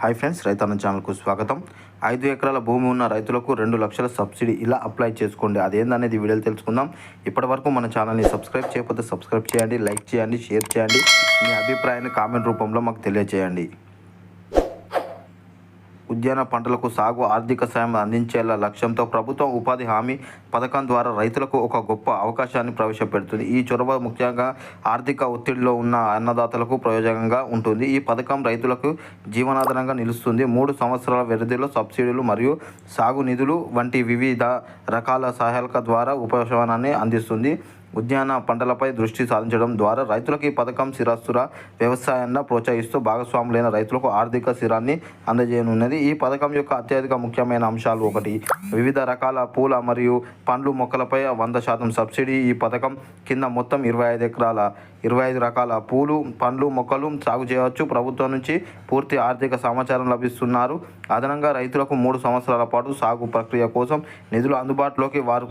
Hi friends రైతన్న ఛానల్కు స్వాగతం. ఐదు ఎకరాల భూమి ఉన్న రైతులకు రెండు లక్షల సబ్సిడీ ఇలా అప్లై చేసుకోండి. అదేందనేది వీడియోలో తెలుసుకుందాం. ఇప్పటివరకు మన ఛానల్ని సబ్స్క్రైబ్ చేయకపోతే సబ్స్క్రైబ్ చేయండి లైక్ చేయండి షేర్ చేయండి. మీ అభిప్రాయాన్ని కామెంట్ రూపంలో మాకు తెలియజేయండి ఉద్యాన పంటలకు సాగు ఆర్థిక సాయం అందించేలా లక్ష్యంతో ప్రభుత్వం ఉపాధి హామీ పథకం ద్వారా రైతులకు ఒక గొప్ప అవకాశాన్ని ప్రవేశపెడుతుంది. ఈ చొరవ ముఖ్యంగా ఆర్థిక ఒత్తిడిలో ఉన్న అన్నదాతలకు ప్రయోజనంగా ఉంటుంది. ఈ పథకం రైతులకు జీవనాధారంగా నిలుస్తుంది. మూడు సంవత్సరాల వ్యవధిలో సబ్సిడీలు మరియు సాగు నిధులు వంటి వివిధ రకాల సహాయక ద్వారా ఉపశమనాన్ని అందిస్తుంది. ఉద్యాన పంటలపై దృష్టి సాధించడం ద్వారా రైతులకు ఈ పథకం స్థిరస్తుర వ్యవసాయాన్ని ప్రోత్సహిస్తూ భాగస్వాములైన రైతులకు ఆర్థిక స్థిరాన్ని అందజేయనున్నది. ఈ పథకం యొక్క అత్యధిక ముఖ్యమైన అంశాలు ఒకటి. వివిధ రకాల పూల మరియు పండ్లు మొక్కలపై వంద శాతం సబ్సిడీ. ఈ పథకం కింద మొత్తం ఇరవై ఐదు ఎకరాల ఇరవై ఐదు రకాల పూలు పండ్లు మొక్కలు సాగు చేయవచ్చు. ప్రభుత్వం నుంచి పూర్తి ఆర్థిక సమాచారం లభిస్తున్నారు. అదనంగా రైతులకు మూడు సంవత్సరాల పాటు సాగు ప్రక్రియ కోసం నిధులు అందుబాటులోకి వారు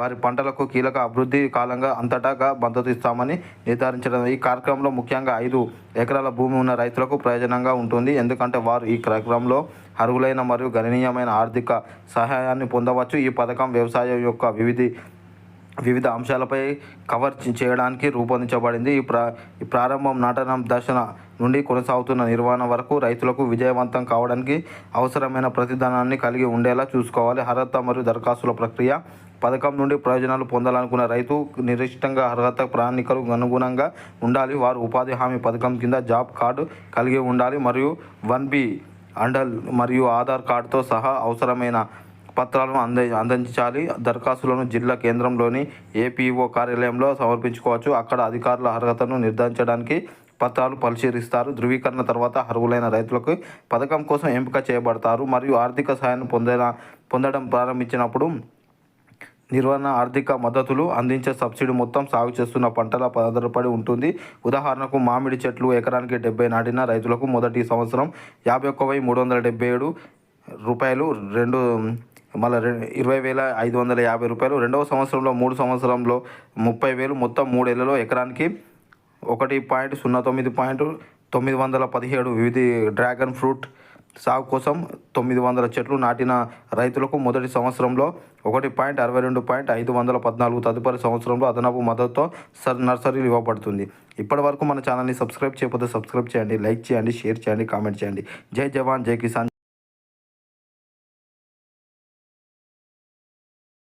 వారి పంటలకు కీలక అభివృద్ధి కాలంగా అంతటాగా మద్దతు ఇస్తామని నిర్ధారించడం. ఈ కార్యక్రమంలో ముఖ్యంగా ఐదు ఎకరాల భూమి ఉన్న రైతులకు ప్రయోజనంగా ఉంటుంది. ఎందుకంటే వారు ఈ కార్యక్రమంలో అర్హులైన మరియు గణనీయమైన ఆర్థిక సహాయాన్ని పొందవచ్చు. ఈ పథకం వ్యవసాయం యొక్క వివిధ వివిధ అంశాలపై కవర్ చేయడానికి రూపొందించబడింది. ఈ ప్రా ఈ ప్రారంభం నాటనం దర్శన నుండి కొనసాగుతున్న నిర్వహణ వరకు రైతులకు విజయవంతం కావడానికి అవసరమైన ప్రతిదానాన్ని కలిగి ఉండేలా చూసుకోవాలి. అర్హత మరియు దరఖాస్తుల ప్రక్రియ పథకం నుండి ప్రయోజనాలు పొందాలనుకున్న రైతు నిర్దిష్టంగా అర్హత ప్రణాళికలకు అనుగుణంగా ఉండాలి. వారు ఉపాధి హామీ పథకం కింద జాబ్ కార్డు కలిగి ఉండాలి మరియు వన్ బి అండల్ మరియు ఆధార్ కార్డుతో సహా అవసరమైన పత్రాలను అంద అందించాలి. దరఖాస్తులను జిల్లా కేంద్రంలోని ఏపీఓ కార్యాలయంలో సమర్పించుకోవచ్చు. అక్కడ అధికారుల అర్హతను నిర్ధారించడానికి పత్రాలు పరిశీలిస్తారు. ధృవీకరణ తర్వాత అర్హులైన రైతులకు పథకం కోసం ఎంపిక చేయబడతారు. మరియు ఆర్థిక సహాయాన్ని పొందిన పొందడం ప్రారంభించినప్పుడు నిర్వహణ ఆర్థిక మద్దతులు అందించే సబ్సిడీ మొత్తం సాగు చేస్తున్న పంటల ఆధారపడి ఉంటుంది. ఉదాహరణకు మామిడి చెట్లు ఎకరానికి డెబ్బై నాటిన రైతులకు మొదటి సంవత్సరం యాభై ఒక్క వెయ్యి మూడు వందల డెబ్బై ఏడు రూపాయలు రెండు మళ్ళీ రె ఇరవై వేల ఐదు వందల యాభై రూపాయలు రెండవ సంవత్సరంలో మూడు సంవత్సరంలో ముప్పై వేలు మొత్తం మూడేళ్ళలో ఎకరానికి ఒకటి పాయింట్ సున్నా తొమ్మిది పాయింట్ తొమ్మిది వందల పదిహేడు వివిధ డ్రాగన్ ఫ్రూట్ సాగు కోసం తొమ్మిది వందల చెట్లు నాటిన రైతులకు మొదటి సంవత్సరంలో ఒకటి పాయింట్ అరవై రెండు పాయింట్ ఐదు వందల పద్నాలుగు తదుపరి సంవత్సరంలో అదనపు మద్దతుతో సర్ నర్సరీలు ఇవ్వబడుతుంది. ఇప్పటి వరకు మన ఛానల్ని సబ్స్క్రైబ్ చేయకపోతే సబ్స్క్రైబ్ చేయండి లైక్ చేయండి షేర్ చేయండి కామెంట్ చేయండి. జై జవాన్ జై కిసాన్.